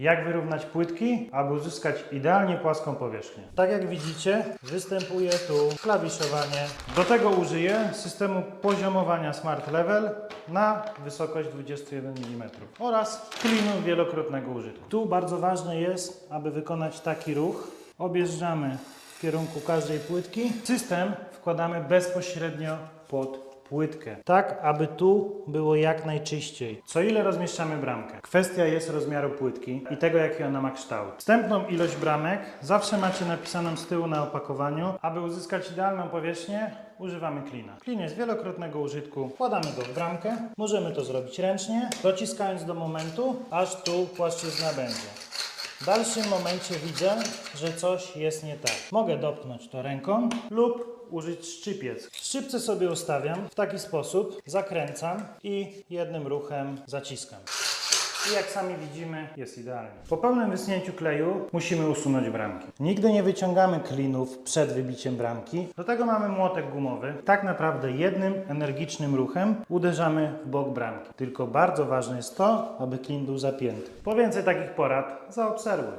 Jak wyrównać płytki, aby uzyskać idealnie płaską powierzchnię. Tak jak widzicie, występuje tu klawiszowanie. Do tego użyję systemu poziomowania Smart Level na wysokość 21 mm oraz klinu wielokrotnego użytku. Tu bardzo ważne jest, aby wykonać taki ruch. Objeżdżamy w kierunku każdej płytki. System wkładamy bezpośrednio pod płytkę, tak aby tu było jak najczyściej. Co ile rozmieszczamy bramkę? Kwestia jest rozmiaru płytki i tego, jaki ona ma kształt. Wstępną ilość bramek zawsze macie napisaną z tyłu na opakowaniu. Aby uzyskać idealną powierzchnię, używamy klina. Klin jest wielokrotnego użytku. Wkładamy go w bramkę. Możemy to zrobić ręcznie, dociskając do momentu, aż tu płaszczyzna będzie. W dalszym momencie widzę, że coś jest nie tak. Mogę dopnąć to ręką lub użyć szczypiec. Szczypce sobie ustawiam w taki sposób, zakręcam i jednym ruchem zaciskam. I jak sami widzimy, jest idealnie. Po pełnym wysunięciu kleju musimy usunąć bramki. Nigdy nie wyciągamy klinów przed wybiciem bramki. Do tego mamy młotek gumowy. Tak naprawdę jednym energicznym ruchem uderzamy w bok bramki. Tylko bardzo ważne jest to, aby klin był zapięty. Po więcej takich porad zaobserwuj.